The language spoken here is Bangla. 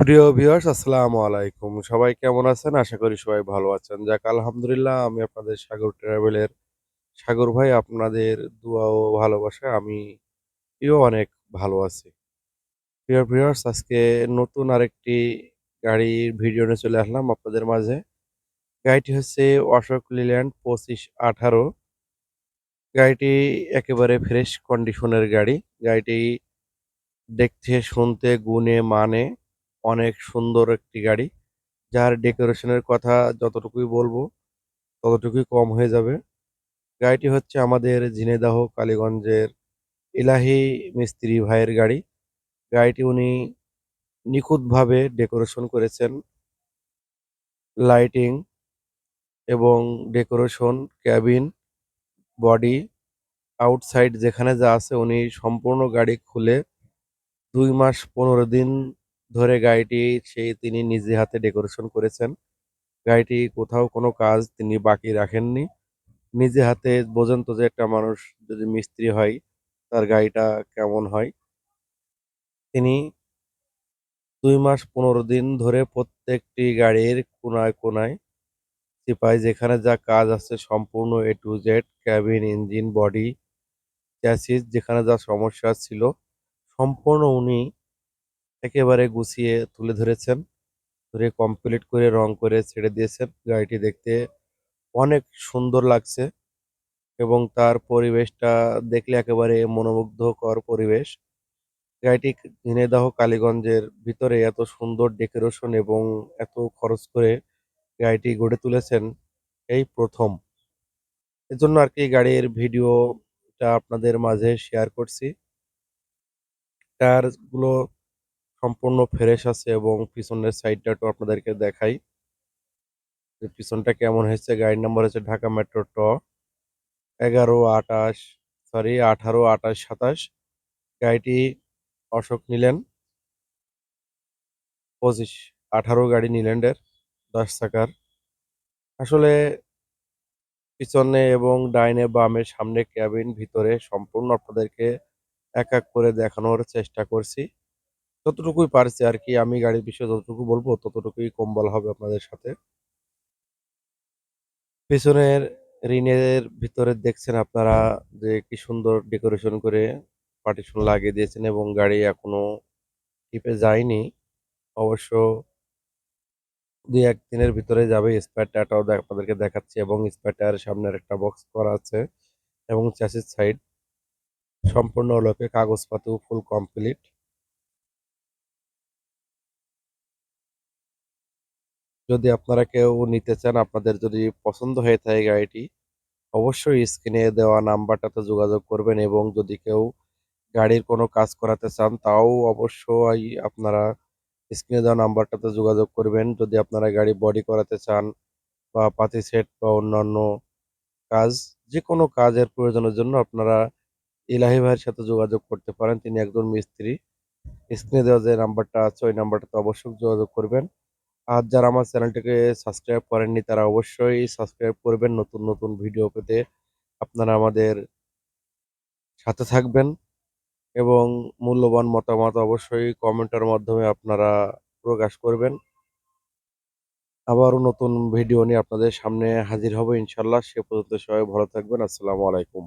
প্রিয় ভিউয়ার্স আসসালামু আলাইকুম। সবাই কেমন আছেন? আশা করি সবাই ভালো আছেন। যাক আলহামদুলিল্লাহ আমি আপনাদের সাগর ট্রাভেলের সাগর ভাই আপনাদের দোয়া ও ভালোবাসায় আমিও অনেক ভালো আছি। প্রিয় ভিউয়ার্স আজকে নতুন আরেকটি গাড়ির ভিডিও নিয়ে চলে আসলাম আপনাদের মাঝে। গাড়িটি হচ্ছে অশোক লিল্যান্ড ২৫18 গাড়িটি একেবারে ফ্রেশ কন্ডিশনের গাড়ি। গাড়িটি দেখতে, শুনতে, গুণে, মানে অনেক সুন্দর একটি গাড়ি। যার ডেকোরেশনের কথা যতটুকুই বলব ততটুকুই কম হয়ে যাবে। গাড়িটি হচ্ছে আমাদের ঝিনাইদহ কালীগঞ্জের ইলাহি মিস্ত্রি ভাইয়ের গাড়ি। গাড়িটি উনি নিখুঁতভাবে ডেকোরেশন করেছেন। লাইটিং এবং ডেকোরেশন, ক্যাবিন, বডি, আউটসাইড যেখানে যা আছে উনি সম্পূর্ণ গাড়ি খুলে দুই মাস ১৫ দিন ধরে গাড়িটি সেই তিনি নিজে হাতে ডেকোরেশন করেছেন। গাড়িটি কোথাও কোনো কাজ তিনি বাকি রাখেননি। নিজে হাতে বোঝেন তো যে একটা মানুষ যদি মিস্ত্রি হয় তার গাড়িটা কেমন হয়। তিনি দুই মাস ১৫ দিন ধরে প্রত্যেকটি গাড়ির কোনায় কোনায় চিপায় যেখানে যা কাজ আছে সম্পূর্ণ A to Z cabin, engine, body, chassis যেখানে যা সমস্যা ছিল সম্পূর্ণ উনি একেবারে গুছিয়ে তুলে ধরেছেন। ধরে কমপ্লিট করে রং করে ছেড়ে দিয়েছেন। গাড়িটি দেখতে অনেক সুন্দর লাগছে এবং তার পরিবেশটা দেখলে একেবারে মনোমুগ্ধকর পরিবেশ। গাড়িটি ঝিনাইদহ কালীগঞ্জের ভিতরে এত সুন্দর ডেকোরেশন এবং এত খরচ করে গাড়িটি গড়ে তুলেছেন এই ১ম। এজন্য আর কি গাড়ির ভিডিওটা আপনাদের মাঝে শেয়ার করছি। টায়ারগুলো সম্পূর্ণ ফ্রেশ আছে এবং পিছনের সাইডটা একটু আপনাদেরকে দেখাই। যে পিছনটা কেমন হয়েছে গাড়ির নাম্বার হচ্ছে ঢাকা মেট্রো ট ১১২৮ সরি ১৮, ২৮, ২৭ গাড়িটি অশোক নিলেন। ২৫ ১৮ গাড়ি নিল্যান্ডের ১০ চাকার। আসলে পিছনে এবং ডাইনে বামে সামনে ক্যাবিন ভিতরে সম্পূর্ণ আপনাদেরকে এক, এক করে দেখানোর চেষ্টা করছি। যতটুকুই পারছি আর কি, আমি গাড়ির বিষয়ে যতটুকু বলব, ততটুকুই কম বলা হবে আপনাদের সাথে। পেছনের রিনের ভিতরে দেখছেন আপনারা যে কি সুন্দর ডেকোরেশন করে পার্টিশন লাগিয়ে দিয়েছেন এবং গাড়ি এখনও টিপে যায়নি। অবশ্য ২-১ দিনের ভিতরে যাবে। দে আপনাদেরকে দেখাচ্ছি এবং স্পেয়ার টায়ারের সামনে আরেকটা বক্স করা আছে এবং চ্যাসিস সাইড সম্পূর্ণ লোকে কাগজপাতিও ফুল কমপ্লিট। যদি আপনারা কেউ নিতে চান, আপনাদের যদি পছন্দ হয়ে থাকে গাড়িটি, অবশ্যই স্ক্রিনে দেওয়া নাম্বারটাতে যোগাযোগ করবেন এবং যদি কেউ গাড়ির কোনো কাজ করাতে চান, তাও অবশ্যই আপনারা স্ক্রিনে দেওয়া নাম্বারটাতে যোগাযোগ করবেন। যদি আপনারা গাড়ি বডি করাতে চান বা পাতি সেট বা অন্যান্য কাজ, যেকোনো কাজের প্রয়োজনের জন্য আপনারা ইলাহি ভাইয়ের সাথে যোগাযোগ করতে পারেন। তিনি একজন মিস্ত্রি। স্ক্রিনে দেওয়া যে নাম্বারটা আছে ওই নাম্বারটাতে অবশ্যই যোগাযোগ করবেন। আর যারা আমার চ্যানেলটিকে সাবস্ক্রাইব করেননি তারা অবশ্যই সাবস্ক্রাইব করবেন। নতুন, নতুন ভিডিও পেতে আপনারা আমাদের সাথে থাকবেন এবং মূল্যবান মতামত অবশ্যই কমেন্টের মাধ্যমে আপনারা প্রকাশ করবেন। আবারও নতুন ভিডিও নিয়ে আপনাদের সামনে হাজির হব ইনশাল্লাহ সে পর্যন্ত সবাই ভালো থাকবেন। আসসালামু আলাইকুম।